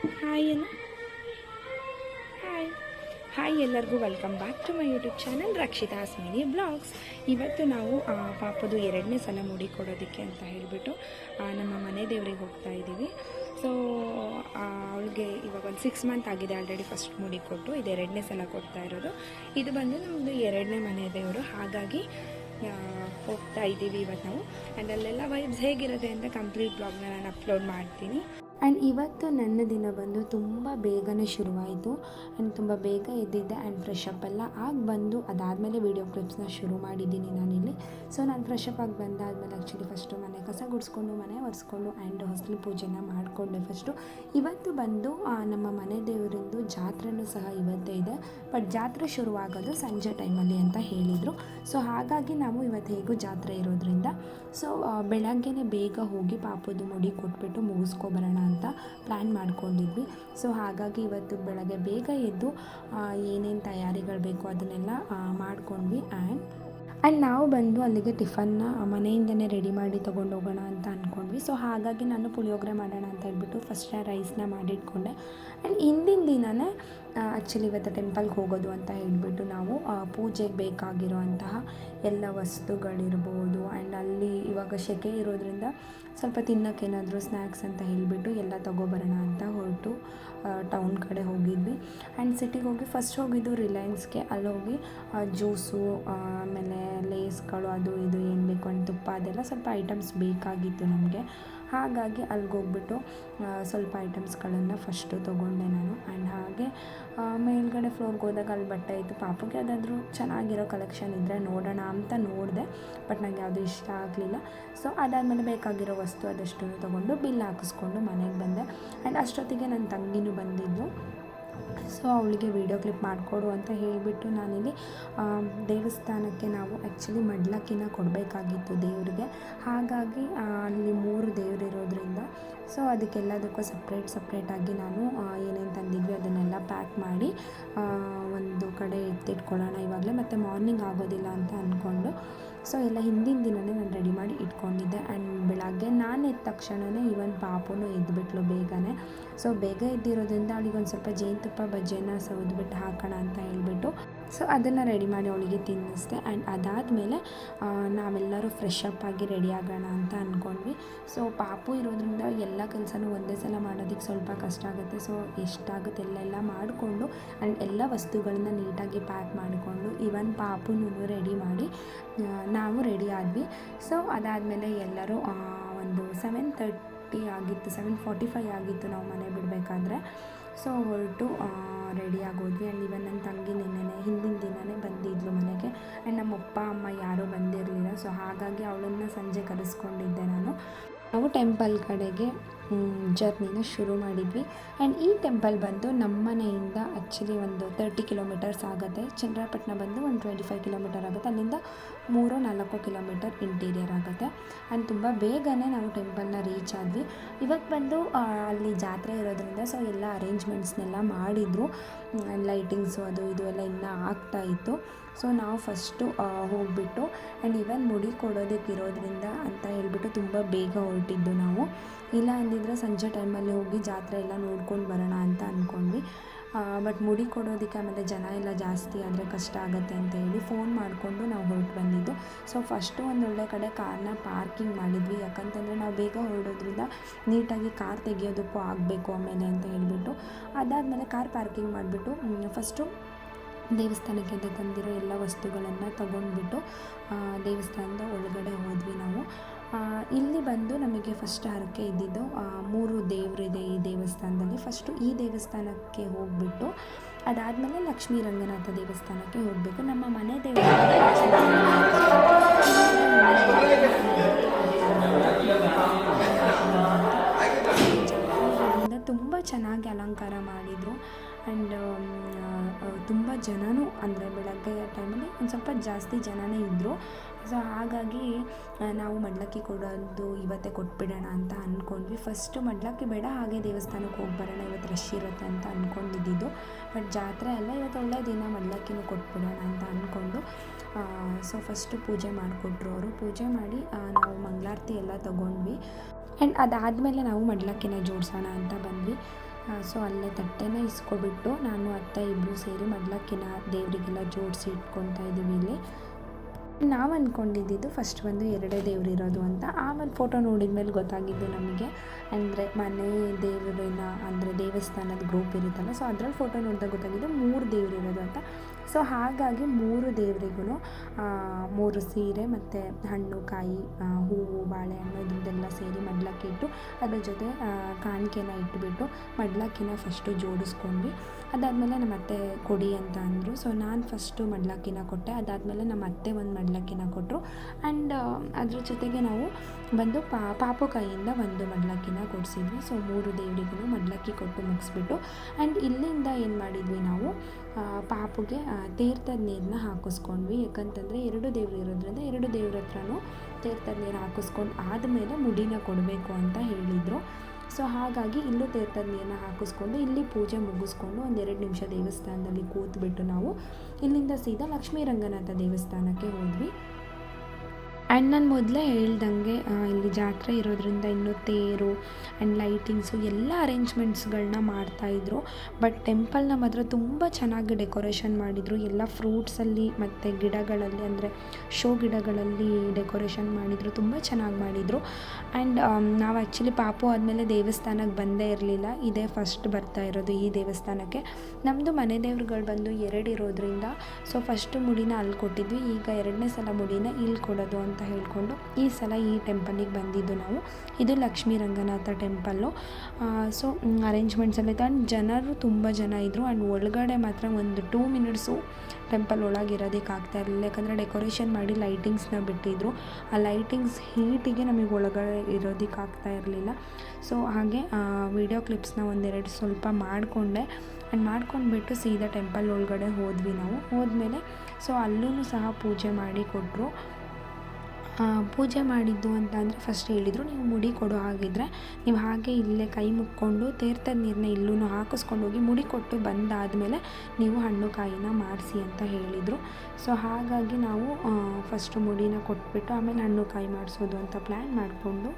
Hi hi hi ಎಲ್ಲರಿಗೂ welcome back to my YouTube channel Rakshita ಸ್ಮಿನಿ blogs ಇವತ್ತು ನಾವು ಪಾಪದು ಎರಡನೇ ಸಲ ಮುಡಿ ಕೊಡೋದಕ್ಕೆ ಅಂತ ಹೇಳಿಬಿಟ್ಟು ನಮ್ಮ ಮನೆ ದೇವರಿಗೆ ಹೋಗ್ತಾ ಇದ್ದೀವಿ. ಸೊ ಅವಳಿಗೆ ಇವಾಗ ಒಂದು ಸಿಕ್ಸ್ ಮಂತ್ ಆಗಿದೆ ಆಲ್ರೆಡಿ ಫಸ್ಟ್ ಮುಡಿ ಕೊಟ್ಟು, ಇದು ಎರಡನೇ ಸಲ ಕೊಡ್ತಾ ಇರೋದು. ಇದು ಬಂದು ನಮ್ಮದು ಎರಡನೇ ಮನೆ ದೇವರು. ಹಾಗಾಗಿ ಹೋಗ್ತಾ ಇದ್ದೀವಿ ಇವತ್ತು ನಾವು. ಆ್ಯಂಡ್ ಅಲ್ಲೆಲ್ಲ ವೈಬ್ಸ್ ಹೇಗಿರುತ್ತೆ ಅಂತ ಕಂಪ್ಲೀಟ್ ಬ್ಲಾಗ್ನ ನಾನು ಅಪ್ಲೋಡ್ ಮಾಡ್ತೀನಿ. ಆ್ಯಂಡ್ ಇವತ್ತು ನನ್ನ ದಿನ ಬಂದು ತುಂಬ ಬೇಗನೆ ಶುರುವಾಯಿತು. ಆ್ಯಂಡ್ ತುಂಬ ಬೇಗ ಎದ್ದಿದ್ದೆ ಆ್ಯಂಡ್ ಫ್ರೆಶ್ ಅಪ್ ಎಲ್ಲ ಆಗಿ ಬಂದು ಅದಾದಮೇಲೆ ವೀಡಿಯೋ ಕ್ಲಿಪ್ಸ್ನ ಶುರು ಮಾಡಿದ್ದೀನಿ ನಾನಿಲ್ಲಿ. ಸೊ ನಾನು ಫ್ರೆಶ್ ಅಪ್ ಆಗಿ ಬಂದಾದಮೇಲೆ ಆ್ಯಕ್ಚುಲಿ ಫಸ್ಟು ಮನೆ ಕಸ ಗುಡಿಸ್ಕೊಂಡು, ಮನೆ ಒರೆಸ್ಕೊಂಡು ಆ್ಯಂಡ್ ಹೊಸಲು ಪೂಜೆನ ಮಾಡಿಕೊಂಡೆ ಫಸ್ಟು ಇವತ್ತು ಬಂದು ನಮ್ಮ ಮನೆ ದೇವರಿಂದು ಜಾತ್ರೆನೂ ಸಹ ಇವತ್ತೇ ಇದೆ. ಬಟ್ ಜಾತ್ರೆ ಶುರುವಾಗೋದು ಸಂಜೆ ಟೈಮಲ್ಲಿ ಅಂತ ಹೇಳಿದರು. ಸೊ ಹಾಗಾಗಿ ನಾವು ಇವತ್ತು ಹೇಗೂ ಜಾತ್ರೆ ಇರೋದ್ರಿಂದ. ಸೊ ಬೆಳಗ್ಗೆನೇ ಬೇಗ ಹೋಗಿ ಪಾಪದ ಮುಡಿ ಕೊಟ್ಬಿಟ್ಟು ಮುಗಿಸ್ಕೊಬರೋಣ ಅಂತ ಪ್ಲ್ಯಾನ್ ಮಾಡ್ಕೊಂಡಿದ್ವಿ. ಸೊ ಹಾಗಾಗಿ ಇವತ್ತು ಬೆಳಗ್ಗೆ ಬೇಗ ಎದ್ದು ಏನೇನು ತಯಾರಿಗಳು ಬೇಕು ಅದನ್ನೆಲ್ಲ ಮಾಡ್ಕೊಂಡ್ವಿ. ಆ್ಯಂಡ್ ಆ್ಯಂಡ್ ನಾವು ಬಂದು ಅಲ್ಲಿಗೆ ಟಿಫನ್ನ ಮನೆಯಿಂದನೇ ರೆಡಿ ಮಾಡಿ ತೊಗೊಂಡು ಹೋಗೋಣ ಅಂತ ಅಂದ್ಕೊಂಡ್ವಿ ಸೊ ಹಾಗಾಗಿ ನಾನು ಪುಳಿಯೋಗರೆ ಮಾಡೋಣ ಅಂತ ಹೇಳ್ಬಿಟ್ಟು ಫಸ್ಟ್ ರೈಸ್ನ ಮಾಡಿಟ್ಕೊಂಡೆ. ಆ್ಯಂಡ್ ಹಿಂದಿನ ದಿನವೇ ಆ್ಯಕ್ಚುಲಿ ಇವತ್ತು ಟೆಂಪಲ್ಗೆ ಹೋಗೋದು ಅಂತ ಹೇಳಿಬಿಟ್ಟು ನಾವು ಪೂಜೆಗೆ ಪೂಜೆಗೆ ಬೇಕಾಗಿರುವಂತಹ ಎಲ್ಲ ವಸ್ತುಗಳಿರ್ಬೋದು ಆ್ಯಂಡ್ ಅಲ್ಲಿ ಇವಾಗ ಸೆಕೆ ಇರೋದ್ರಿಂದ ಸ್ವಲ್ಪ ತಿನ್ನೋಕೆ ಏನಾದರೂ ಸ್ನ್ಯಾಕ್ಸ್ ಅಂತ ಹೇಳಿಬಿಟ್ಟು ಎಲ್ಲ ತೊಗೊಬರೋಣ ಅಂತ ಹೊರಟು ಟೌನ್ ಕಡೆ ಹೋಗಿದ್ವಿ. ಆ್ಯಂಡ್ ಸಿಟಿಗೆ ಹೋಗಿ ಫಸ್ಟ್ ಹೋಗಿದ್ದು ರಿಲಯನ್ಸ್ಗೆ ಅಲ್ಲಿ ಹೋಗಿ ಜ್ಯೂಸು ಆಮೇಲೆ ಲೇಸ್ಗಳು ಅದು ಇದು ಏನು ಬೇಕು ಅಂತ ತುಪ್ಪ ಅದೆಲ್ಲ ಸ್ವಲ್ಪ ಐಟಮ್ಸ್ ಬೇಕಾಗಿತ್ತು ನಮಗೆ. ಹಾಗಾಗಿ ಆ, ಸ್ವಲ್ಪ ಐಟಮ್ಸ್ಗಳನ್ನು ಫಸ್ಟು ತೊಗೊಂಡೆ ನಾನು. ಆ್ಯಂಡ್ ಹಾಗೆ ಮೇಲ್ಗಡೆ ಫ್ಲೋರ್ಗೆ ಹೋದಾಗ ಅಲ್ಲಿ ಬಟ್ಟೆ ಇತ್ತು. ಪಾಪಗೆ ಯಾವುದಾದ್ರೂ ಚೆನ್ನಾಗಿರೋ ಕಲೆಕ್ಷನ್ ಇದ್ದರೆ ನೋಡೋಣ ಅಂತ ನೋಡಿದೆ ಬಟ್ ನನಗೆ ಯಾವುದು ಇಷ್ಟ ಆಗಲಿಲ್ಲ. ಸೊ ಅದಾದಮೇಲೆ ಬೇಕಾಗಿರೋ ವಸ್ತು ಅದಷ್ಟು ತೊಗೊಂಡು ಬಿಲ್ ಹಾಕಿಸ್ಕೊಂಡು ಮನೆಗೆ ಬಂದೆ. ಆ್ಯಂಡ್ ಅಷ್ಟೊತ್ತಿಗೆ ನನ್ನ ತಂಗಿನೂ ಬಂದಿದ್ದು ಸೊ ಅವಳಿಗೆ ವೀಡಿಯೋ ಕ್ಲಿಪ್ ಮಾಡಿಕೊಡು ಅಂತ ಹೇಳಿಬಿಟ್ಟು ನಾನಿಲ್ಲಿ ದೇವಸ್ಥಾನಕ್ಕೆ ನಾವು ಆ್ಯಕ್ಚುಲಿ ಮಡ್ಲಕ್ಕಿನ ಕೊಡಬೇಕಾಗಿತ್ತು ದೇವರಿಗೆ. ಹಾಗಾಗಿ ಅಲ್ಲಿ ಮೂರು ದೇವರು ದೇವರಿರೋದ್ರಿಂದ ಸೊ ಅದಕ್ಕೆಲ್ಲದಕ್ಕೂ ಸಪ್ರೇಟ್ ಸಪ್ರೇಟಾಗಿ ನಾನು ಏನೇನು ತಂದಿದ್ವಿ ಅದನ್ನೆಲ್ಲ ಪ್ಯಾಕ್ ಮಾಡಿ ಒಂದು ಕಡೆ ಎತ್ತಿಟ್ಕೊಳ್ಳೋಣ ಇವಾಗಲೇ. ಮತ್ತು ಮಾರ್ನಿಂಗ್ ಆಗೋದಿಲ್ಲ ಅಂತ ಅಂದ್ಕೊಂಡು ಸೊ ಎಲ್ಲ ಹಿಂದಿನ ದಿನವೇ ನಾನು ರೆಡಿ ಮಾಡಿ ಇಟ್ಕೊಂಡಿದ್ದೆ. ಆ್ಯಂಡ್ ಬೆಳಗ್ಗೆ ನಾನು ಎದ್ದ ತಕ್ಷಣವೇ ಇವನ್ ಪಾಪುನು ಎದ್ದುಬಿಟ್ಲು ಬೇಗನೆ. ಸೊ ಬೇಗ ಎದ್ದಿರೋದ್ರಿಂದ ಅವಳಿಗೆ ಒಂದು ಸ್ವಲ್ಪ ಜೇನುತುಪ್ಪ ಬಜ್ಜಿಯನ್ನು ಸವದ್ಬಿಟ್ಟು ಹಾಕೋಣ ಅಂತ ಹೇಳ್ಬಿಟ್ಟು ಸೊ ಅದನ್ನು ರೆಡಿ ಮಾಡಿ ಅವಳಿಗೆ ತಿನ್ನಿಸ್ದೆ ಆ್ಯಂಡ್ ಅದಾದಮೇಲೆ ನಾವೆಲ್ಲರೂ ಫ್ರೆಶ್ ಅಪ್ ಆಗಿ ರೆಡಿ ಆಗೋಣ ಅಂತ ಅಂದ್ಕೊಂಡ್ವಿ. ಸೊ ಪಾಪು ಇರೋದ್ರಿಂದ ಎಲ್ಲ ಕೆಲಸನೂ ಒಂದೇ ಸಲ ಮಾಡೋದಕ್ಕೆ ಸ್ವಲ್ಪ ಕಷ್ಟ ಆಗುತ್ತೆ. ಸೊ ಎಷ್ಟಾಗುತ್ತೆ ಎಲ್ಲೆಲ್ಲ ಮಾಡಿಕೊಂಡು ಆ್ಯಂಡ್ ಎಲ್ಲ ವಸ್ತುಗಳನ್ನ ನೀಟಾಗಿ ಪ್ಯಾಕ್ ಮಾಡಿಕೊಂಡು ಇವನ್ ಪಾಪುನೂ ರೆಡಿ ಮಾಡಿ ನಾವು ರೆಡಿ ಆದ್ವಿ. ಸೊ ಅದಾದಮೇಲೆ ಎಲ್ಲರೂ ಒಂದು ಸೆವೆನ್ ತರ್ಟಿ ಆಗಿತ್ತು ಸೆವೆನ್ ಫಾರ್ಟಿ ಫೈವ್ ಆಗಿತ್ತು ನಾವು ಮನೆ ಬಿಡಬೇಕಾದ್ರೆ. ಸೊ ಹೊರಟು ರೆಡಿ ಆಗೋದ್ವಿ ಆ್ಯಂಡ್ ಇವನ್ ನನ್ನ ತಂಗಿ ನಿನ್ನೆನೆ, ಹಿಂದಿನ ದಿನವೇ ಬಂದಿದ್ಲು ಮನೆಗೆ. ಆ್ಯಂಡ್ ನಮ್ಮ ಅಪ್ಪ ಅಮ್ಮ ಯಾರೂ ಬಂದಿರಲಿಲ್ಲ. ಸೊ ಹಾಗಾಗಿ ಅವಳನ್ನು ಸಂಜೆ ಕರೆಸ್ಕೊಂಡಿದ್ದೆ ನಾನು. ನಾವು ಟೆಂಪಲ್ ಕಡೆಗೆ ಜರ್ನಿನ ಶುರು ಮಾಡಿದ್ವಿ. ಆ್ಯಂಡ್ ಈ ಟೆಂಪಲ್ ಬಂದು ನಮ್ಮನೆಯಿಂದ ಆ್ಯಕ್ಚುಲಿ ಒಂದು ತರ್ಟಿ ಕಿಲೋಮೀಟರ್ಸ್ ಆಗುತ್ತೆ. ಚಂದ್ರಪಟ್ಟಣ ಬಂದು ಒಂದು ಟ್ವೆಂಟಿ ಫೈವ್ ಕಿಲೋಮೀಟರ್ ಆಗುತ್ತೆ. ಅಲ್ಲಿಂದ ಮೂರು, ನಾಲ್ಕು ಕಿಲೋಮೀಟರ್ ಇಂಟೀರಿಯರ್ ಆಗುತ್ತೆ. ಆ್ಯಂಡ್ ತುಂಬ ಬೇಗನೆ ನಾವು ಟೆಂಪಲ್ನ ರೀಚ್ ಆದ್ವಿ. ಇವತ್ತು ಬಂದು ಅಲ್ಲಿ ಜಾತ್ರೆ ಇರೋದ್ರಿಂದ ಸೊ ಎಲ್ಲ ಅರೇಂಜ್ಮೆಂಟ್ಸ್ನೆಲ್ಲ ಮಾಡಿದರು. ಲೈಟಿಂಗ್ಸು ಅದು, ಇದು ಎಲ್ಲ ಇನ್ನೂ ಆಗ್ತಾ ಇತ್ತು. ಸೊ ನಾವು ಫಸ್ಟು ಹೋಗ್ಬಿಟ್ಟು ಆ್ಯಂಡ್ ಇವನ್ ಮುಡಿ ಕೊಡೋದಕ್ಕೆ ಇರೋದ್ರಿಂದ ಅಂತ ಹೇಳ್ಬಿಟ್ಟು ತುಂಬ ಬೇಗ ಹೊರಟಿದ್ದು ನಾವು. ಇಲ್ಲ ಅಂದಿದ್ರೆ ಸಂಜೆ ಟೈಮಲ್ಲಿ ಹೋಗಿ ಜಾತ್ರೆ ಎಲ್ಲ ನೋಡ್ಕೊಂಡು ಬರೋಣ ಅಂತ ಅಂದ್ಕೊಂಡ್ವಿ ಬಟ್ ಮುಡಿ ಕೊಡೋದಕ್ಕೆ ಆಮೇಲೆ ಜನ ಎಲ್ಲ ಜಾಸ್ತಿ ಆದರೆ ಕಷ್ಟ ಆಗುತ್ತೆ ಅಂತ ಹೇಳಿ ಫೋನ್ ಮಾಡಿಕೊಂಡು ನಾವು ಹೊರಟು ಬಂದಿದ್ದು. ಸೊ ಫಸ್ಟು ಒಂದು ಒಳ್ಳೆ ಕಡೆ ಕಾರ್ನ ಪಾರ್ಕಿಂಗ್ ಮಾಡಿದ್ವಿ. ಯಾಕಂತಂದರೆ ನಾವು ಬೇಗ ಹೊರಡೋದ್ರಿಂದ ನೀಟಾಗಿ ಕಾರ್ ತೆಗಿಯೋದಕ್ಕೂ ಆಗಬೇಕು ಆಮೇಲೆ ಅಂತ ಹೇಳಿಬಿಟ್ಟು. ಅದಾದಮೇಲೆ ಕಾರ್ ಪಾರ್ಕಿಂಗ್ ಮಾಡಿಬಿಟ್ಟು ಫಸ್ಟು ದೇವಸ್ಥಾನಕ್ಕೆ ಅಂತ ತಂದಿರೋ ಎಲ್ಲ ವಸ್ತುಗಳನ್ನು ತಗೊಂಡ್ಬಿಟ್ಟು ದೇವಸ್ಥಾನದ ಒಳಗಡೆ ಹೋದ್ವಿ ನಾವು. ಇಲ್ಲಿ ಬಂದು ನಮಗೆ ಫಸ್ಟ್ ಹರಕೆ ಇದ್ದಿದ್ದು ಮೂರು ದೇವರಿದೆ ಈ ದೇವಸ್ಥಾನದಲ್ಲಿ. ಫಸ್ಟು ಈ ದೇವಸ್ಥಾನಕ್ಕೆ ಹೋಗ್ಬಿಟ್ಟು, ಅದಾದಮೇಲೆ ಲಕ್ಷ್ಮೀ ರಂಗನಾಥ ದೇವಸ್ಥಾನಕ್ಕೆ ಹೋಗಬೇಕು. ನಮ್ಮ ಮನೆ ದೇವಸ್ಥಾನ ತುಂಬ ಚೆನ್ನಾಗಿ ಅಲಂಕಾರ ಮಾಡಿದರು. ಆ್ಯಂಡ್ ತುಂಬ ಜನನೂ ಅಂದರೆ ಬೆಳಗ್ಗೆ ಟೈಮಲ್ಲಿ ಒಂದು ಸ್ವಲ್ಪ ಜಾಸ್ತಿ ಜನನೇ ಇದ್ದರು ಸೊ ಹಾಗಾಗಿ ನಾವು ಮಡ್ಲಕ್ಕಿ ಕೊಡೋದು ಇವತ್ತೇ ಕೊಟ್ಬಿಡೋಣ ಅಂತ ಅಂದ್ಕೊಂಡ್ವಿ ಫಸ್ಟು ಮಡ್ಲಕ್ಕಿ ಬೇಡ, ಹಾಗೆ ದೇವಸ್ಥಾನಕ್ಕೆ ಹೋಗಿ ಬರೋಣ, ಇವತ್ತು ರಶ್ ಇರುತ್ತೆ ಅಂತ ಅಂದ್ಕೊಂಡಿದ್ದು ಬಟ್ ಜಾತ್ರೆ ಅಲ್ಲ, ಇವತ್ತು ಒಳ್ಳೆ ದಿನ ಮಡ್ಲಕ್ಕಿನೂ ಕೊಟ್ಬಿಡೋಣ ಅಂತ ಅಂದ್ಕೊಂಡು ಸೊ ಫಸ್ಟು ಪೂಜೆ ಮಾಡಿಕೊಟ್ರು ಅವರು. ಪೂಜೆ ಮಾಡಿ ನಾವು ಮಂಗಳಾರತಿ ಎಲ್ಲ ತೊಗೊಂಡ್ವಿ. ಆ್ಯಂಡ್ ಅದಾದಮೇಲೆ ನಾವು ಮಡ್ಲಕ್ಕಿನ ಜೋಡಿಸೋಣ ಅಂತ ಬಂದ್ವಿ. ಸೊ ಅಲ್ಲೇ ತಟ್ಟೆನ ಇಸ್ಕೊಬಿಟ್ಟು, ನಾನು, ಅತ್ತ ಇಬ್ಬರು ಸೇರಿ ಮಡ್ಲಕ್ಕಿನ ದೇವರಿಗೆಲ್ಲ ಜೋಡಿಸಿ ಇಟ್ಕೊತಾ ಇದ್ದೀವಿ ಇಲ್ಲಿ. ನಾವು ಅಂದ್ಕೊಂಡಿದ್ದು ಫಸ್ಟ್ ಬಂದು ಎರಡೇ ದೇವ್ರು ಇರೋದು ಅಂತ. ಆಮೇಲೆ ಫೋಟೋ ನೋಡಿದ ಮೇಲೆ ಗೊತ್ತಾಗಿದ್ದು ನಮಗೆ. ಅಂದರೆ ಮನೆ ದೇವರಿನ, ಅಂದರೆ ದೇವಸ್ಥಾನದ ಗ್ರೂಪ್ ಇರುತ್ತಲ್ಲ ಸೊ ಅದ್ರಲ್ಲಿ ಫೋಟೋ ನೋಡಿದಾಗ ಗೊತ್ತಾಗಿದ್ದು ಮೂರು ದೇವ್ರು ಇರೋದು ಅಂತ. ಸೊ ಹಾಗಾಗಿ ಮೂರು ದೇವರಿಗೂ ಮೂರು ಸೀರೆ ಮತ್ತು ಹಣ್ಣು, ಕಾಯಿ ಹೂವು ಬಾಳೆಹಣ್ಣು ಇದ್ರದ್ದೆಲ್ಲ ಸೇರಿ ಮಡ್ಲಕ್ಕಿ ಇಟ್ಟು ಅದ್ರ ಜೊತೆ ಕಾಣಿಕೆನ ಇಟ್ಬಿಟ್ಟು ಮಡ್ಲಕ್ಕಿನ ಫಸ್ಟು ಜೋಡಿಸ್ಕೊಂಡ್ವಿ. ಅದಾದಮೇಲೆ ನಮ್ಮ ಅತ್ತೆ ಕೊಡಿ ಅಂತ ಅಂದರು. ಸೊ ನಾನು ಫಸ್ಟು ಮಡ್ಲಕ್ಕಿನ ಕೊಟ್ಟೆ. ಅದಾದಮೇಲೆ ನಮ್ಮ ಅತ್ತೆ ಒಂದು ಮಡ್ಲಕ್ಕಿನ ಕೊಟ್ಟರು ಆ್ಯಂಡ್ ಅದ್ರ ಜೊತೆಗೆ ನಾವು ಬಂದು ಪಾ, ಪಾಪು ಕೈಯಿಂದ ಒಂದು ಮಡ್ಲಕ್ಕಿನ ಕೊಡಿಸಿದ್ವಿ. ಸೊ ಮೂರು ದೇವರಿಗೂ ಮಡ್ಲಕ್ಕಿ ಕೊಟ್ಟು ಮುಗಿಸ್ಬಿಟ್ಟು. ಆ್ಯಂಡ್ ಇಲ್ಲಿಂದ ಏನು ಮಾಡಿದ್ವಿ ನಾವು ಪಾಪುಗೆ ತೀರ್ಥದ ನೀರನ್ನ ಹಾಕಿಸ್ಕೊಂಡ್ವಿ. ಯಾಕಂತಂದರೆ ಎರಡು ದೇವರು ಇರೋದ್ರಿಂದ ಎರಡು ದೇವ್ರ ಹತ್ರನೂ ತೀರ್ಥದ ನೀರು ಹಾಕಿಸ್ಕೊಂಡು ಆದಮೇಲೆ ಮುಡಿನ ಕೊಡಬೇಕು ಅಂತ ಹೇಳಿದರು. ಸೊ ಹಾಗಾಗಿ ಇಲ್ಲೂ ತೀರ್ಥದ ನೀರನ್ನ ಹಾಕಿಸ್ಕೊಂಡು, ಇಲ್ಲಿ ಪೂಜೆ ಮುಗಿಸ್ಕೊಂಡು ಒಂದೆರಡು ನಿಮಿಷ ದೇವಸ್ಥಾನದಲ್ಲಿ ಕೂತ್ಬಿಟ್ಟು ನಾವು ಇಲ್ಲಿಂದ ಸೀದಾ ಲಕ್ಷ್ಮೀ ರಂಗನಾಥ ದೇವಸ್ಥಾನಕ್ಕೆ ಹೋದ್ವಿ. ಆ್ಯಂಡ್ ನಾನು ಮೊದಲೇ ಹೇಳ್ದಂಗೆ ಇಲ್ಲಿ ಜಾತ್ರೆ ಇರೋದ್ರಿಂದ ಇನ್ನೂ ತೇರು ಆ್ಯಂಡ್ ಲೈಟಿಂಗ್ಸು ಎಲ್ಲ ಅರೇಂಜ್ಮೆಂಟ್ಸ್ಗಳನ್ನ ಮಾಡ್ತಾಯಿದ್ರು ಬಟ್ ಟೆಂಪಲ್ನ ಮಾತ್ರ ತುಂಬ ಚೆನ್ನಾಗಿ ಡೆಕೋರೇಷನ್ ಮಾಡಿದರು. ಎಲ್ಲ ಫ್ರೂಟ್ಸಲ್ಲಿ ಮತ್ತು ಗಿಡಗಳಲ್ಲಿ, ಅಂದರೆ ಶೋ ಗಿಡಗಳಲ್ಲಿ ಡೆಕೋರೇಷನ್ ಮಾಡಿದರು. ತುಂಬ ಚೆನ್ನಾಗಿ ಮಾಡಿದರು. ಆ್ಯಂಡ್ ನಾವು ಆ್ಯಕ್ಚುಲಿ ಪಾಪು ಆದಮೇಲೆ ದೇವಸ್ಥಾನಕ್ಕೆ ಬಂದೇ ಇರಲಿಲ್ಲ. ಇದೇ ಫಸ್ಟ್ ಬರ್ತಾ ಇರೋದು ಈ ದೇವಸ್ಥಾನಕ್ಕೆ. ನಮ್ಮದು ಮನೆ ದೇವ್ರುಗಳು ಬಂದು ಎರಡು ಇರೋದ್ರಿಂದ ಸೊ ಫಸ್ಟು ಮುಡಿನ ಅಲ್ಲಿ ಕೊಟ್ಟಿದ್ವಿ. ಈಗ ಎರಡನೇ ಸಲ ಮುಡಿನ ಇಲ್ಲಿ ಕೊಡೋದು ಅಂತ ಹೇಳಿಕೊಂಡು ಈ ಸಲ ಈ ಟೆಂಪಲಿಗೆ ಬಂದಿದ್ದು ನಾವು. ಇದು Lakshmi Ranganatha temple. So arrangements ಎಲ್ಲ ಇತ್ತು. ಆ್ಯಂಡ್ ಜನರು ತುಂಬ ಜನ ಇದ್ದರು ಆ್ಯಂಡ್ ಒಳಗಡೆ ಮಾತ್ರ ಒಂದು ಟೂ ಮಿನಿಟ್ಸು ಟೆಂಪಲ್ ಒಳಗಿರೋದಕ್ಕೆ ಆಗ್ತಾ ಇರಲಿಲ್ಲ. ಯಾಕಂದರೆ ಡೆಕೋರೇಷನ್ ಮಾಡಿ ಲೈಟಿಂಗ್ಸ್ನ ಬಿಟ್ಟಿದ್ರು. ಆ ಲೈಟಿಂಗ್ಸ್ ಹೀಟಿಗೆ ನಮಗೆ ಒಳಗಡೆ ಇರೋದಕ್ಕೆ ಆಗ್ತಾ ಇರಲಿಲ್ಲ. ಸೊ ಹಾಗೆ ವಿಡಿಯೋ ಕ್ಲಿಪ್ಸ್ನ ಒಂದೆರಡು ಸ್ವಲ್ಪ ಮಾಡಿಕೊಂಡೆ. ಆ್ಯಂಡ್ ಮಾಡ್ಕೊಂಡ್ಬಿಟ್ಟು ಸೀದಾ ಟೆಂಪಲ್ ಒಳಗಡೆ ಹೋದ್ವಿ ನಾವು. ಹೋದ್ಮೇಲೆ ಸೊ ಅಲ್ಲೂ ಸಹ ಪೂಜೆ ಮಾಡಿ ಕೊಟ್ಟರು ಪೂಜೆ ಮಾಡಿದ್ದು ಅಂತ ಅಂದರೆ ಫಸ್ಟ್ ಹೇಳಿದರು, ನೀವು ಮುಡಿ ಕೊಡೋ ಹಾಗಿದ್ರೆ, ನೀವು ಹಾಗೆ ಇಲ್ಲೇ ಕೈ ಮುಕ್ಕೊಂಡು ತೀರ್ಥದ ನೀರನ್ನ ಇಲ್ಲೂ ಹಾಕಿಸ್ಕೊಂಡು ಹೋಗಿ ಮುಡಿ ಕೊಟ್ಟು ಬಂದಾದಮೇಲೆ ನೀವು ಹಣ್ಣು ಕಾಯಿನ ಮಾಡಿಸಿ ಅಂತ ಹೇಳಿದರು. ಸೊ ಹಾಗಾಗಿ ನಾವು ಫಸ್ಟು ಮುಡಿನ ಕೊಟ್ಬಿಟ್ಟು ಆಮೇಲೆ ಹಣ್ಣು ಕಾಯಿ ಮಾಡಿಸೋದು ಅಂತ ಪ್ಲ್ಯಾನ್ ಮಾಡಿಕೊಂಡು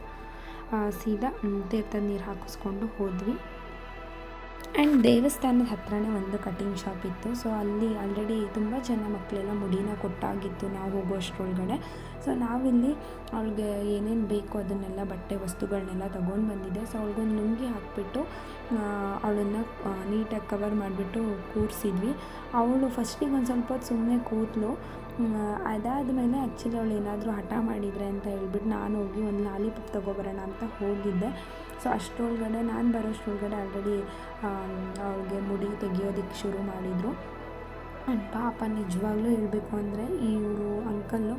ಸೀದಾ ತೀರ್ಥದ ನೀರು ಹಾಕಿಸ್ಕೊಂಡು ಹೋದ್ವಿ. ಆ್ಯಂಡ್ ದೇವಸ್ಥಾನದ ಹತ್ರನೇ ಒಂದು ಕಟಿಂಗ್ ಶಾಪ್ ಇತ್ತು. ಸೊ ಅಲ್ಲಿ ಆಲ್ರೆಡಿ ತುಂಬ ಜನ ಮಕ್ಕಳೆಲ್ಲ ಮುಡಿನ ಕೊಟ್ಟಾಗಿತ್ತು ನಾವು ಹೋಗೋಷ್ಟರೊಳಗಡೆ ಸೊ ನಾವಿಲ್ಲಿ ಅವ್ಳಿಗೆ ಏನೇನು ಬೇಕು ಅದನ್ನೆಲ್ಲ ಬಟ್ಟೆ ವಸ್ತುಗಳನ್ನೆಲ್ಲ ತೊಗೊಂಡು ಬಂದಿದ್ದೆ. ಸೊ ಅವ್ಳಿಗೊಂದು ನುಂಗಿ ಹಾಕಿಬಿಟ್ಟು ಅವಳನ್ನು ನೀಟಾಗಿ ಕವರ್ ಮಾಡಿಬಿಟ್ಟು ಕೂರಿಸಿದ್ವಿ. ಅವಳು ಫಸ್ಟಿಗೆ ಒಂದು ಸ್ವಲ್ಪ ಸುಮ್ಮನೆ ಕೂತಲು ಅದಾದಮೇಲೆ ಆ್ಯಕ್ಚುಲಿ ಅವಳು ಏನಾದರೂ ಹಠ ಮಾಡಿದರೆ ಅಂತ ಹೇಳ್ಬಿಟ್ಟು ನಾನು ಹೋಗಿ ಒಂದು ಲಾಲಿಪಾಪ್ ತೊಗೊಬರೋಣ ಅಂತ ಹೋಗಿದ್ದೆ. ಸೊ ಅಷ್ಟರೊಳಗಡೆ, ನಾನು ಬರೋಷ್ಟ್ರೊಳಗಡೆ ಆಲ್ರೆಡಿ ಅವ್ರಿಗೆ ಮುಡಿ ತೆಗಿಯೋದಕ್ಕೆ ಶುರು ಮಾಡಿದರು. ಆ್ಯಂಡ್ ಪಾಪ ನಿಜವಾಗ್ಲೂ ಹೇಳಬೇಕು ಅಂದರೆ ಇವರು ಅಂಕಲ್ಲು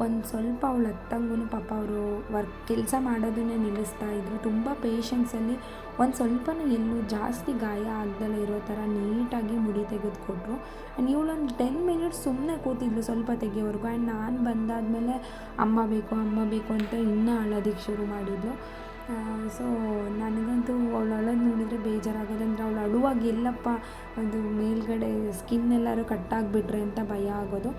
ಒಂದು ಸ್ವಲ್ಪ ಅವಳು ಹತ್ತಂಗೂ ಪಾಪ ಅವರು ವರ್ಕ್ ಕೆಲಸ ಮಾಡೋದನ್ನೇ ನಿಲ್ಲಿಸ್ತಾ ಇದ್ರು. ತುಂಬ ಪೇಷನ್ಸಲ್ಲಿ ಒಂದು ಸ್ವಲ್ಪನೂ ಎಲ್ಲೂ ಜಾಸ್ತಿ ಗಾಯ ಆಗ್ದಲೇ ಇರೋ ಥರ ನೀಟಾಗಿ ಮುಡಿ ತೆಗೆದುಕೊಟ್ರು. ಆ್ಯಂಡ್ ಇವಳೊಂದು ಟೆನ್ ಮಿನಿಟ್ಸ್ ಸುಮ್ಮನೆ ಕೂತಿದ್ಲು ಸ್ವಲ್ಪ ತೆಗಿಯೋವರೆಗೂ. ಆ್ಯಂಡ್ ನಾನು ಬಂದಾದಮೇಲೆ, ಅಮ್ಮ ಬೇಕು ಅಮ್ಮ ಬೇಕು ಅಂತ ಇನ್ನೂ ಅಳೋದಕ್ಕೆ ಶುರು ಮಾಡಿದ್ಲು. ಸೊ ನನಗಂತೂ ಅವಳು ಅಳೋದು ನೋಡಿದರೆ ಬೇಜಾರಾಗೋದಂದ್ರೆ ಅವಳು ಅಳುವಾಗ ಎಲ್ಲಪ್ಪ ಅದು ಮೇಲ್ಗಡೆ ಸ್ಕಿನ್ ಎಲ್ಲರೂ ಕಟ್ಟಾಗಿಬಿಟ್ರೆ ಅಂತ ಭಯ ಆಗೋದು.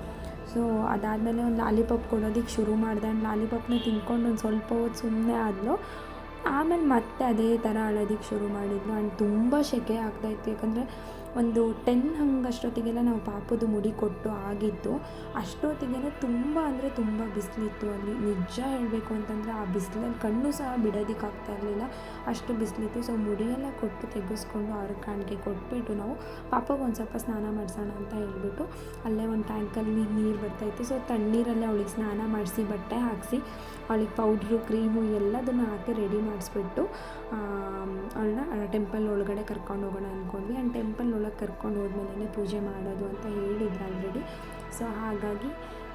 ಸೊ ಅದಾದಮೇಲೆ ಒಂದು ಲಾಲಿಪಾಪ್ ಕೊಡೋದಕ್ಕೆ ಶುರು ಮಾಡಿದೆ. ಆ್ಯಂಡ್ ಲಾಲಿಪಾಪ್ನ ತಿನ್ಕೊಂಡು ಒಂದು ಸ್ವಲ್ಪ ಹೊತ್ತು ಸುಮ್ಮನೆ ಆದಳು ಆಮೇಲೆ ಮತ್ತೆ ಅದೇ ಥರ ಅಳೋದಕ್ಕೆ ಶುರು ಮಾಡಿದ್ಲು. ಆ್ಯಂಡ್ ತುಂಬ ಸೆಕೆ ಆಗ್ತಾಯಿತ್ತು ಯಾಕಂದರೆ ಒಂದು ಟೆನ್ ಹಂಗೆ ಅಷ್ಟೊತ್ತಿಗೆಲ್ಲ ನಾವು ಪಾಪದ್ದು ಮುಡಿ ಕೊಟ್ಟು ಆಗಿತ್ತು ಅಷ್ಟೊತ್ತಿಗೆ ತುಂಬ ಅಂದರೆ ತುಂಬ ಬಿಸಿಲಿತ್ತು ಅಲ್ಲಿ. ನಿಜ ಹೇಳಬೇಕು ಅಂತಂದರೆ ಆ ಬಿಸಿಲಲ್ಲಿ ಕಣ್ಣು ಸಹ ಬಿಡೋದಕ್ಕೆ ಆಗ್ತಾ ಇರಲಿಲ್ಲ. ಅಷ್ಟು ಬಿಸಿಲಿತ್ತು. ಸೊ ಮುಡಿಯೆಲ್ಲ ಕೊಟ್ಟು ತೆಗೆಸ್ಕೊಂಡು ಅವ್ರ ಕಾಣಿಕೆ ಕೊಟ್ಬಿಟ್ಟು ನಾವು ಪಾಪಗೆ ಒಂದು ಸ್ವಲ್ಪ ಸ್ನಾನ ಮಾಡಿಸೋಣ ಅಂತ ಹೇಳ್ಬಿಟ್ಟು ಅಲ್ಲೇ ಒಂದು ಟ್ಯಾಂಕಲ್ಲಿ ನೀರು ಬರ್ತಾಯಿತ್ತು ಸೊ ತಣ್ಣೀರಲ್ಲೇ ಅವಳಿಗೆ ಸ್ನಾನ ಮಾಡಿಸಿ, ಬಟ್ಟೆ ಹಾಕಿಸಿ, ಅವಳಿಗೆ ಪೌಡ್ರು, ಕ್ರೀಮು ಎಲ್ಲದನ್ನು ಹಾಕಿ ರೆಡಿ ಮಾಡಿಸ್ಬಿಟ್ಟು ಅವಳನ್ನ ಟೆಂಪಲ್ ಒಳಗಡೆ ಕರ್ಕೊಂಡು ಹೋಗೋಣ ಅಂದ್ಕೊಂಡ್ವಿ ಆ್ಯಂಡ್ ಟೆಂಪಲ್ ಒಳಗೆ ಕರ್ಕೊಂಡು ಹೋದ್ಮೇಲೆ ಪೂಜೆ ಮಾಡೋದು ಅಂತ ಹೇಳಿದ್ರು ಆಲ್ರೆಡಿ ಸೊ ಹಾಗಾಗಿ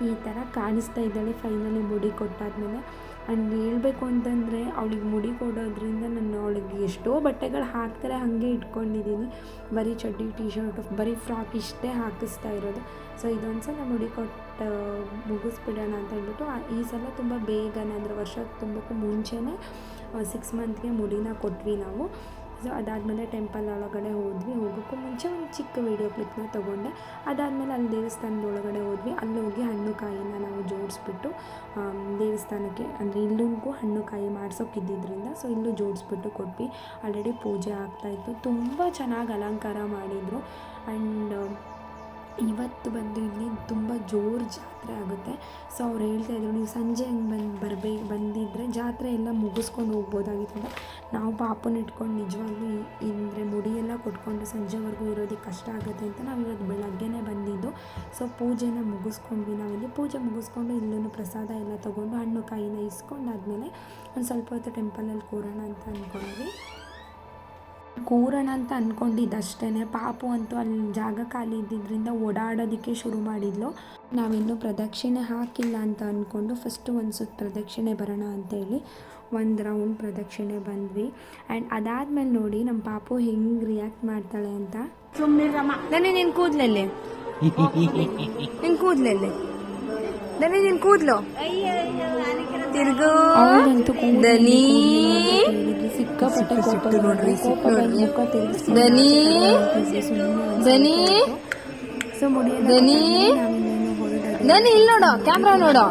ಈ ಥರ ಕಾಣಿಸ್ತಾ ಇದ್ದಾಳೆ ಫೈನಲಿ ಮುಡಿ ಕೊಟ್ಟಾದ್ಮೇಲೆ. ಆ್ಯಂಡ್ ಹೇಳ್ಬೇಕು ಅಂತಂದರೆ, ಅವಳಿಗೆ ಮುಡಿ ಕೊಡೋದ್ರಿಂದ ನಾನು ಅವಳಿಗೆ ಎಷ್ಟೋ ಬಟ್ಟೆಗಳು ಹಾಕ್ತಾರೆ, ಹಾಗೆ ಇಟ್ಕೊಂಡಿದ್ದೀನಿ. ಬರೀ ಚಡ್ಡಿ ಟೀ ಶರ್ಟ್ ಬರೀ ಫ್ರಾಕ್ ಇಷ್ಟೇ ಹಾಕಿಸ್ತಾ ಇರೋದು. ಸೊ ಇದೊಂದು ಸಲ ಮುಡಿ ಕೊಟ್ಟು, ಮುಗಿಸ್ಬಿಡೋಣ ಅಂತ ಹೇಳ್ಬಿಟ್ಟು ಈ ಸಲ ತುಂಬ ಬೇಗನೆ, ಅಂದರೆ ವರ್ಷ ತುಂಬಕ್ಕೂ ಮುಂಚೆನೇ ಸಿಕ್ಸ್ ಮಂತ್ಗೆ ಮುಡಿನ ಕೊಟ್ವಿ ನಾವು. ಸೊ ಅದಾದಮೇಲೆ ಟೆಂಪಲ್ ಒಳಗಡೆ ಹೋದ್ವಿ. ಹೋಗೋಕ್ಕೂ ಮುಂಚೆ ಒಂದು ಚಿಕ್ಕ ವೀಡಿಯೋ ಕ್ಲಿಪ್ನ ತೊಗೊಂಡೆ. ಅದಾದಮೇಲೆ ಅಲ್ಲಿ ದೇವಸ್ಥಾನದ ಒಳಗಡೆ ಹೋದ್ವಿ. ಅಲ್ಲಿ ಹೋಗಿ ಹಣ್ಣು ಕಾಯಿನ ನಾವು ಜೋಡಿಸ್ಬಿಟ್ಟು ದೇವಸ್ಥಾನಕ್ಕೆ ಅಂದರೆ ಇಲ್ಲಿಗೂ ಹಣ್ಣು ಕಾಯಿ ಮಾಡ್ಸೋಕ್ಕಿದ್ದಿದ್ದರಿಂದ ಸೊ ಇಲ್ಲೂ ಜೋಡಿಸ್ಬಿಟ್ಟು ಕೊಟ್ವಿ. ಆಲ್ರೆಡಿ ಪೂಜೆ ಆಗ್ತಾಯಿತ್ತು ತುಂಬ ಚೆನ್ನಾಗಿ ಅಲಂಕಾರ ಮಾಡಿದರು. ಆ್ಯಂಡ್ ಇವತ್ತು ಬಂದು ಇಲ್ಲಿ ತುಂಬ ಜೋರು ಜಾತ್ರೆ ಆಗುತ್ತೆ. ಸೊ ಅವ್ರು ಹೇಳ್ತಾ ಇದ್ರು, ನೀವು ಸಂಜೆ ಹಂಗೆ ಬಂದು ಬರಬೇ ಬಂದಿದ್ದರೆ ಜಾತ್ರೆ ಎಲ್ಲ ಮುಗಿಸ್ಕೊಂಡು ಹೋಗ್ಬೋದಾಗಿತ್ತು ನಾವು ಪಾಪನ ಇಟ್ಕೊಂಡು ನಿಜವಾಗ್ಲೂ ಅಂದರೆ ಮುಡಿಯೆಲ್ಲ ಕೊಟ್ಕೊಂಡು ಸಂಜೆವರೆಗೂ ಇರೋದಕ್ಕೆ ಕಷ್ಟ ಆಗುತ್ತೆ ಅಂತ ನಾವು ಇವತ್ತು ಬೆಳಗ್ಗೆನೇ ಬಂದಿದ್ದು. ಸೊ ಪೂಜೆನ ಮುಗಿಸ್ಕೊಂಡ್ವಿ ನಾವಿಲ್ಲಿ ಪೂಜೆ ಮುಗಿಸ್ಕೊಂಡು ಇಲ್ಲೂ ಪ್ರಸಾದ ಎಲ್ಲ ತೊಗೊಂಡು ಹಣ್ಣು ಕಾಯಿನ ಇಸ್ಕೊಂಡಾದ್ಮೇಲೆ ಒಂದು ಸ್ವಲ್ಪ ಹೊತ್ತು ಟೆಂಪಲಲ್ಲಿ ಕೂರೋಣ ಅಂತ ಅಂದ್ಕೊಂಡ್ವಿ ಕೂರೋಣ ಅಂತ ಅಂದ್ಕೊಂಡಿದ್ದಷ್ಟೇ ಪಾಪು ಅಂತೂ ಅಲ್ಲಿ ಜಾಗ ಖಾಲಿ ಇದ್ದಿದ್ದರಿಂದ ಓಡಾಡೋದಕ್ಕೆ ಶುರು ಮಾಡಿದ್ಲು. ನಾವಿನ್ನೂ ಪ್ರದಕ್ಷಿಣೆ ಹಾಕಿಲ್ಲ ಅಂತ ಅಂದ್ಕೊಂಡು ಫಸ್ಟು ಒಂದು ಸುತ್ತು ಪ್ರದಕ್ಷಿಣೆ ಬರೋಣ ಅಂತೇಳಿ ಒಂದು ರೌಂಡ್ ಪ್ರದಕ್ಷಿಣೆ ಬಂದ್ವಿ. ಆ್ಯಂಡ್ ಅದಾದ್ಮೇಲೆ ನೋಡಿ ನಮ್ಮ ಪಾಪು ಹೆಂಗೆ ರಿಯಾಕ್ಟ್ ಮಾಡ್ತಾಳೆ ಅಂತ. ಸುಮ್ಮನೆ ನಿನ್ನ ಕೂದ್ಲಲ್ಲಿ? ನಿನ್ ಕೂದ್ಲಲ್ಲಿ? ದನಿ ನಿನ್ ಕೂದ್ಲು? ತಿರ್ಗೋ ದನಿ? ಸಿಕ್ಕಾಪಟ್ಟೆ ಕೋಪ ನೋಡ್ರಿ ಕೋಪ ಮುಖ ತಿರ್ಗಿಸಿ ದನಿ ದನಿ ಸೊ ದನಿ ದನಿ ಇಲ್ಲಿ ನೋಡು ಕ್ಯಾಮ್ರಾ ನೋಡು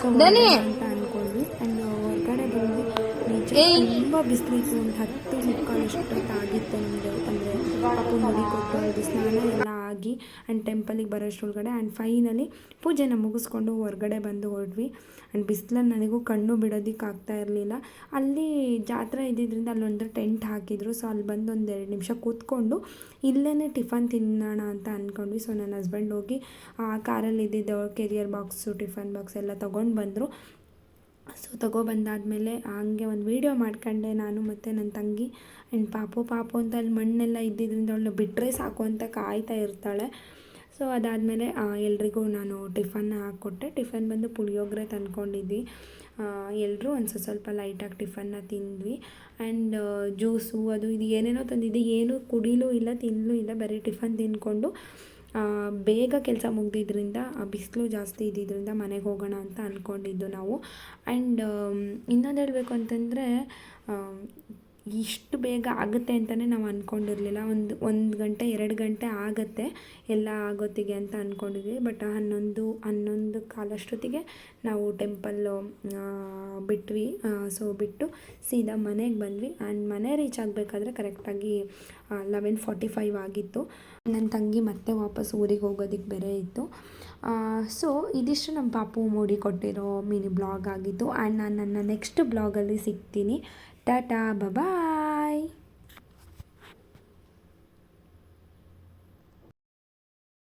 ಸೊ ದನಿ ಏ ಅನ್ಕೊಂಡ್ವಿ ಆ್ಯಂಡ್ ಹೊರಗಡೆ ಬಂದ್ವಿ ಒಂದು ಹತ್ತು ಮುಕ್ಕಾಲು ಅಷ್ಟೊತ್ತಾಗಿತ್ತು ನಮ್ಮದು ಅಂದರೆ ಪಾಪು ಮುಡಿ ಕೊಟ್ಟು ಅದು ಸ್ನಾನ ಎಲ್ಲ ಆಗಿ ಆ್ಯಂಡ್ ಟೆಂಪಲಿಗೆ ಬರೋಷ್ಟ್ರೊಳಗಡೆ ಆ್ಯಂಡ್ ಫೈನಲಿ ಪೂಜೆನ ಮುಗಿಸ್ಕೊಂಡು ಹೊರಗಡೆ ಬಂದು ಹೊರಡ್ವಿ ಆ್ಯಂಡ್ ಬಿಸಿಲಲ್ಲಿ ನನಗೂ ಕಣ್ಣು ಬಿಡೋದಕ್ಕೆ ಆಗ್ತಾ ಇರಲಿಲ್ಲ. ಅಲ್ಲಿ ಜಾತ್ರೆ ಇದ್ದಿದ್ದರಿಂದ ಅಲ್ಲೊಂದು ಟೆಂಟ್ ಹಾಕಿದ್ರು. ಸೊ ಅಲ್ಲಿ ಬಂದು ಒಂದು ಎರಡು ನಿಮಿಷ ಕೂತ್ಕೊಂಡು ಇಲ್ಲೇ ಟಿಫನ್ ತಿನ್ನೋಣ ಅಂತ ಅಂದ್ಕೊಂಡ್ವಿ ಸೊ ನನ್ನ ಹಸ್ಬೆಂಡ್ ಹೋಗಿ ಆ ಕಾರಲ್ಲಿ ಇದ್ದಿದ್ದವ್ರು ಕೆರಿಯರ್ ಬಾಕ್ಸು ಟಿಫನ್ ಬಾಕ್ಸ್ ಎಲ್ಲ ತೊಗೊಂಡು ಬಂದರು. ಸೊ ತಗೊಬಂದಾದಮೇಲೆ ಹಂಗೆ ಒಂದು ವೀಡಿಯೋ ಮಾಡ್ಕೊಂಡೆ ನಾನು ಮತ್ತು ನನ್ನ ತಂಗಿ ಆ್ಯಂಡ್ ಪಾಪು ಪಾಪು ಅಂತ ಅಲ್ಲಿ ಮಣ್ಣೆಲ್ಲ ಇದ್ದಿದ್ದರಿಂದ ಅವಳು ಬಿಟ್ಟರೆ ಸಾಕು ಅಂತ ಕಾಯ್ತಾ ಇರ್ತಾಳೆ. ಸೊ ಅದಾದಮೇಲೆ ಎಲ್ರಿಗೂ ನಾನು ಟಿಫನ್ನ ಹಾಕ್ಕೊಟ್ಟೆ. ಟಿಫನ್ ಬಂದು ಪುಳಿಯೋಗರೆ ತಂದ್ಕೊಂಡಿದ್ವಿ. ಎಲ್ಲರೂ ಒಂದು ಸ್ವಲ್ಪ ಲೈಟಾಗಿ ಟಿಫನ್ನ ತಿಂದ್ವಿ. ಆ್ಯಂಡ್ ಜ್ಯೂಸು ಅದು ಇದು ಏನೇನೋ ತಂದಿದ್ದೆ. ಏನೂ ಕುಡಿಲೂ ಇಲ್ಲ ತಿನ್ನಲೂ ಇಲ್ಲ. ಬರೀ ಟಿಫನ್ ತಿಂದ್ಕೊಂಡು ಬೇಗ ಕೆಲಸ ಮುಗ್ದಿದ್ದರಿಂದ ಬಿಸಿಲು ಜಾಸ್ತಿ ಇದ್ದಿದ್ದರಿಂದ ಮನೆಗೆ ಹೋಗೋಣ ಅಂತ ಅಂದ್ಕೊಂಡಿದ್ದು ನಾವು. ಆ್ಯಂಡ್ ಇನ್ನೊಂದು ಹೇಳಬೇಕು ಅಂತಂದರೆ ಇಷ್ಟು ಬೇಗ ಆಗುತ್ತೆ ಅಂತಲೇ ನಾವು ಅಂದ್ಕೊಂಡಿರಲಿಲ್ಲ ಒಂದು ಒಂದು ಗಂಟೆ, ಎರಡು ಗಂಟೆ ಆಗುತ್ತೆ ಎಲ್ಲ ಆಗೋತ್ತಿಗೆ ಅಂತ ಅಂದ್ಕೊಂಡಿದ್ವಿ ಬಟ್ ಹನ್ನೊಂದು ಹನ್ನೊಂದು ಕಾಲಷ್ಟೊತ್ತಿಗೆ ನಾವು ಟೆಂಪಲ್ಲು ಬಿಟ್ವಿ. ಸೊ ಬಿಟ್ಟು ಸೀದಾ ಮನೆಗೆ ಬಂದ್ವಿ. ಆ್ಯಂಡ್ ಮನೆ ರೀಚ್ ಆಗಬೇಕಾದ್ರೆ ಕರೆಕ್ಟಾಗಿ ಲೆವೆನ್ ಫಾರ್ಟಿ ಫೈವ್ ಆಗಿತ್ತು. ನನ್ನ ತಂಗಿ ಮತ್ತೆ ವಾಪಸ್ ಊರಿಗೆ ಹೋಗೋದಕ್ಕೆ ಬೇರೆ ಇತ್ತು. ಸೊ ಇದಿಷ್ಟು ನಮ್ಮ ಪಾಪು ಮೂಡಿ ಕೊಟ್ಟಿರೋ ಮಿನಿ ಬ್ಲಾಗ್ ಆಗಿತ್ತು. ಆ್ಯಂಡ್ ನಾನು ನನ್ನ ನೆಕ್ಸ್ಟ್ ಬ್ಲಾಗಲ್ಲಿ ಸಿಗ್ತೀನಿ. ಟಾಟಾ ಬಬಾಯ್